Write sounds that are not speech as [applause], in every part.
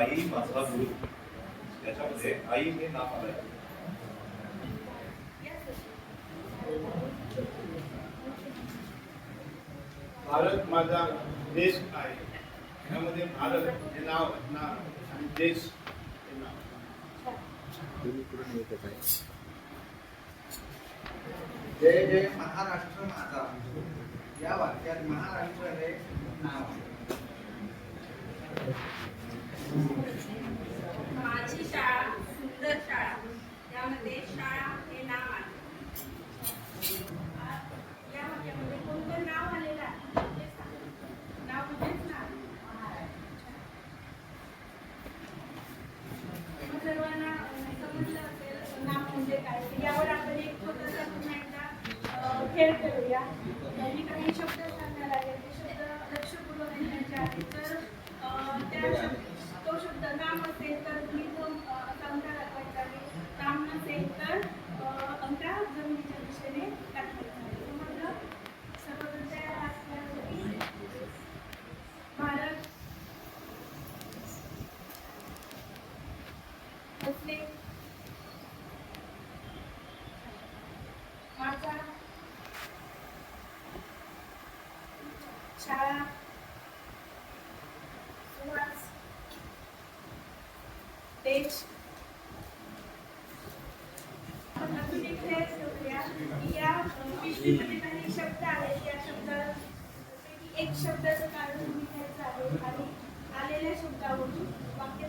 आई माझा गुरु. त्याच्यामध्ये आई हे नाव आलं भारत माझा देश आहे. त्यामध्ये भारत हे नाव असणार आणि देश हे नाव जय जय महाराष्ट्र माझा. या वाक्यात महाराष्ट्र हे खेळ करूया काही शब्द आहे ते शब्द लक्षपूर्वक लिहायचे तर त्या तो शब्द नाम असेल तर मी तो दाखवायचा आहे. नसेल तर जमिनीच्या दिशेने भारत असले माझा शाळा सुहास पेज या पिशवीमध्ये काही शब्द आहेत या शब्दापैकी एक शब्दाचं कारण तुम्ही घ्यायचं आणि आलेल्या शब्दावरून वाक्य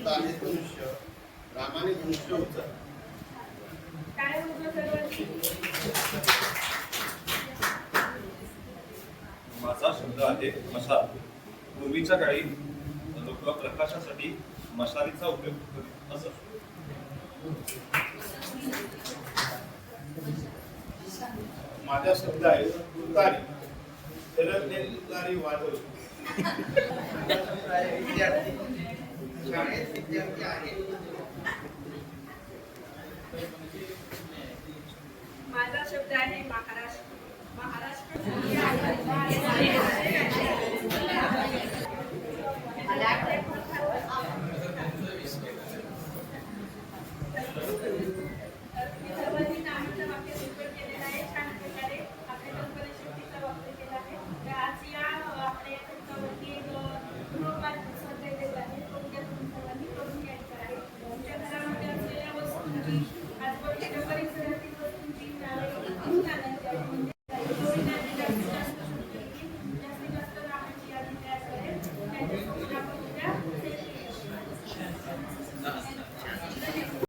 शुद्ध आहे धनुष्य रामाने धनुष्य उचल माझा शब्द आहे मशाल पूर्वीच्या काळी लोक प्रकाशासाठी मसालीचा उपयोग करीत असत. माझा शब्द आहे तुतारी. ते तुतारी वाजव [laughs] शाळेत विद्यार्थी आहेत माझा शब्द आहे महाराष्ट्र महाराष्ट्र